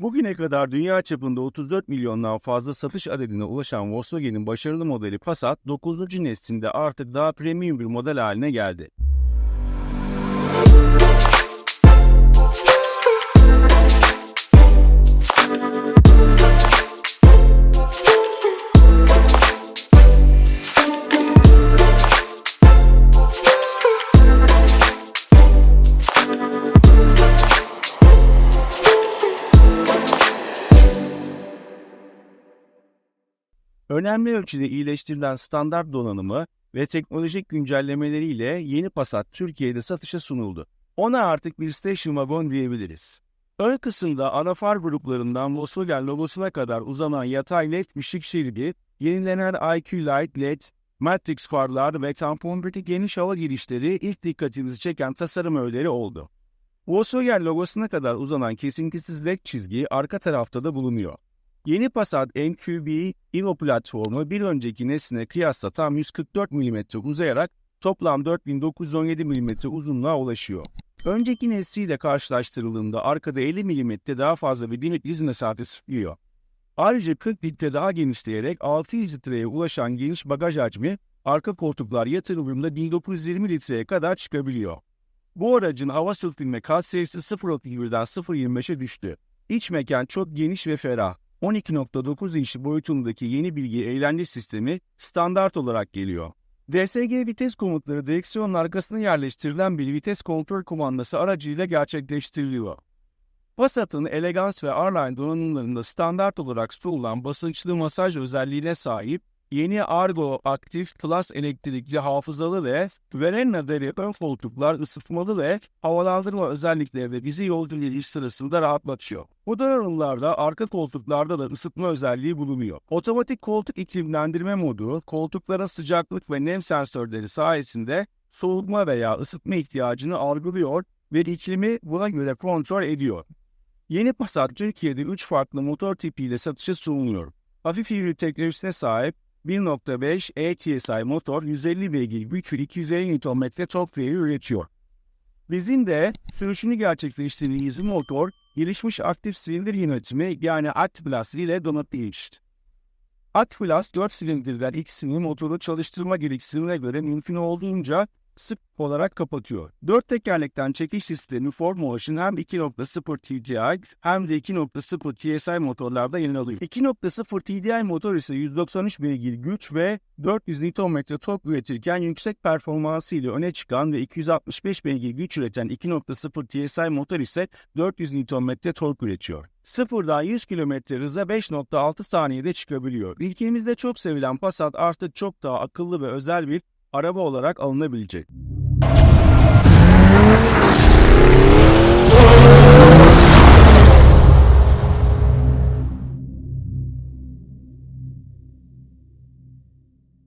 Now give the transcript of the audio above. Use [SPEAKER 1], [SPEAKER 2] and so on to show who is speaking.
[SPEAKER 1] Bugüne kadar dünya çapında 34 milyondan fazla satış adedine ulaşan Volkswagen'in başarılı modeli Passat 9. neslinde artık daha premium bir model haline geldi. Önemli ölçüde iyileştirilen standart donanımı ve teknolojik güncellemeleriyle yeni Passat Türkiye'de satışa sunuldu. Ona artık bir station wagon diyebiliriz. Ön kısımda ana far gruplarından Volkswagen logosuna kadar uzanan yatay led ışık şeridi, yenilenen IQ Light LED, Matrix farlar ve tampondaki geniş hava girişleri ilk dikkatimizi çeken tasarım öğeleri oldu. Volkswagen logosuna kadar uzanan kesintisiz led çizgi arka tarafta da bulunuyor. Yeni Passat MQB Evo platformu bir önceki nesline kıyasla tam 144 mm uzayarak toplam 4917 mm uzunluğa ulaşıyor. Önceki nesliyle karşılaştırıldığında arkada 50 mm daha fazla bir limit iz mesafesi sürüyor. Ayrıca 40 litre daha genişleyerek 600 litreye ulaşan geniş bagaj hacmi arka koltuklar yatırımında 1920 litreye kadar çıkabiliyor. Bu aracın hava sürtünme kat sayısı 0.31'den 0.25'e düştü. İç mekan çok geniş ve ferah. 12.9 inç boyutundaki yeni bilgi eğlence sistemi standart olarak geliyor. DSG vites komutları direksiyonun arkasına yerleştirilen bir vites kontrol kumandası aracıyla gerçekleştiriliyor. Passat'ın elegans ve R-Line donanımlarında standart olarak sunulan basınçlı masaj özelliğine sahip yeni Argo Active Plus elektrikli hafızalı ve Verena deri ön koltuklar ısıtmalı ve havalandırma özellikleri bizi yolcu geliş sırasında rahatlatıyor. Bu donanımlarda arka koltuklarda da ısıtma özelliği bulunuyor. Otomatik koltuk iklimlendirme modu, koltuklara sıcaklık ve nem sensörleri sayesinde soğutma veya ısıtma ihtiyacını algılıyor ve iklimi buna göre kontrol ediyor. Yeni Passat Türkiye'de 3 farklı motor tipiyle satışa sunuluyor. Hafif hibrit teknolojisine sahip 1.5 ETSI motor 150 beygir güç ve 250 Nm tork üretiyor. Bizim de sürüşünü gerçekleştirdiğimiz motor gelişmiş aktif silindir yönetimi yani ActPlus ile donatılmıştı. ActPlus 4 silindirler ikisini motoru çalıştırma gereksinimine göre mümkün olduğunca sık olarak kapatıyor. Dört tekerlekten çekiş sistemi Ford Motion hem 2.0 TDI hem de 2.0 TSI motorlarda yer alıyor. 2.0 TDI motor ise 193 beygir güç ve 400 Nm tork üretirken yüksek performansı ile öne çıkan ve 265 beygir güç üreten 2.0 TSI motor ise 400 Nm tork üretiyor. Sıfırdan 100 km hıza 5.6 saniyede çıkabiliyor. Ülkemizde çok sevilen Passat artık çok daha akıllı ve özel bir araba olarak alınabilecek.